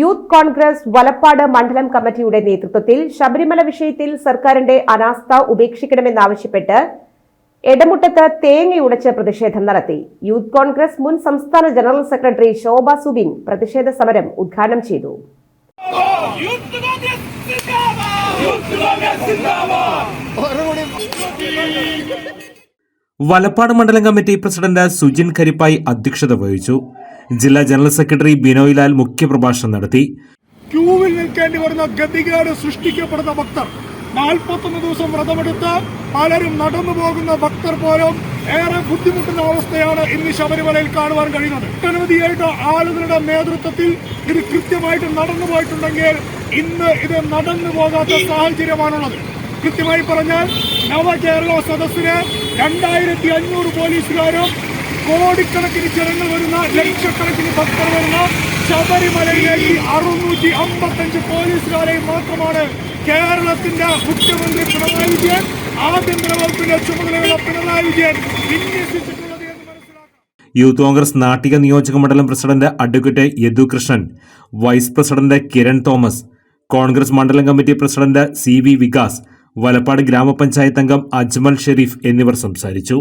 Youth Congress Valappad മണ്ഡലം കമ്മിറ്റിയുടെ നേതൃത്വത്തിൽ ശബരിമല വിഷയത്തിൽ സർക്കാരിന്റെ അനാസ്ഥ ഉപേക്ഷിക്കണമെന്നാവശ്യപ്പെട്ട് എടമുട്ടത്ത് തേങ്ങയുടച്ച് പ്രതിഷേധം നടത്തി. യൂത്ത് കോൺഗ്രസ് മുൻ സംസ്ഥാന ജനറൽ സെക്രട്ടറി ശോഭ സുബിൻ പ്രതിഷേധ സമരം ഉദ്ഘാടനം ചെയ്തു. വലപ്പാട് മണ്ഡലം കമ്മിറ്റി പ്രസിഡന്റ് സുജിൻ കരിപ്പായി അധ്യക്ഷത വഹിച്ചു. ജില്ലാ ജനറൽ സെക്രട്ടറി ബിനോയ് ലാൽ മുഖ്യപ്രഭാഷണം നടത്തി. ക്യൂവിൽ നിൽക്കേണ്ടി വരുന്ന ഗതികേട് സൃഷ്ടിക്കപ്പെടുന്ന ഭക്തർ. നാൽപ്പത്തൊന്ന് ദിവസം വ്രതമെടുത്ത് പലരും നടന്നു പോകുന്ന ഭക്തർ പോലും ഏറെ ബുദ്ധിമുട്ടുന്ന അവസ്ഥയാണ് ഇന്ന് ശബരിമലയിൽ കാണുവാൻ കഴിയുന്നത്. ഒട്ടനവധിയായിട്ട് ആളുകളുടെ നേതൃത്വത്തിൽ ഇത് കൃത്യമായിട്ട് നടന്നു പോയിട്ടുണ്ടെങ്കിൽ ഇന്ന് ഇത് നടന്നു പോകാത്ത സാഹചര്യമാണുള്ളത്. കൃത്യമായി പറഞ്ഞാൽ നവകേരള സദസ്സിന് രണ്ടായിരത്തി അഞ്ഞൂറ് പോലീസുകാരും കോടിക്കണക്കിന് ജനങ്ങൾ വരുന്ന ലക്ഷക്കണക്കിന് ഭക്തർ വരുന്ന ശബരിമലയിലേക്ക് അറുന്നൂറ്റി അമ്പത്തഞ്ച് പോലീസുകാരെയും മാത്രമാണ് കേരളത്തിന്റെ മുഖ്യമന്ത്രി പിണറായി വിജയൻ ആഭ്യന്തര വകുപ്പിന്റെ ചുമതലയുള്ള പിണറായി വിജയൻ യൂത്ത് കോൺഗ്രസ് നാട്ടിക നിയോജക മണ്ഡലം president advocate Yadukrishnan vice president Kiran Thomas Congress മണ്ഡലം committee president C V Vikas Valappad ഗ്രാമപഞ്ചായത്ത് അംഗം അജ്മൽ ഷെരീഫ് എന്നിവർ സംസാരിച്ചു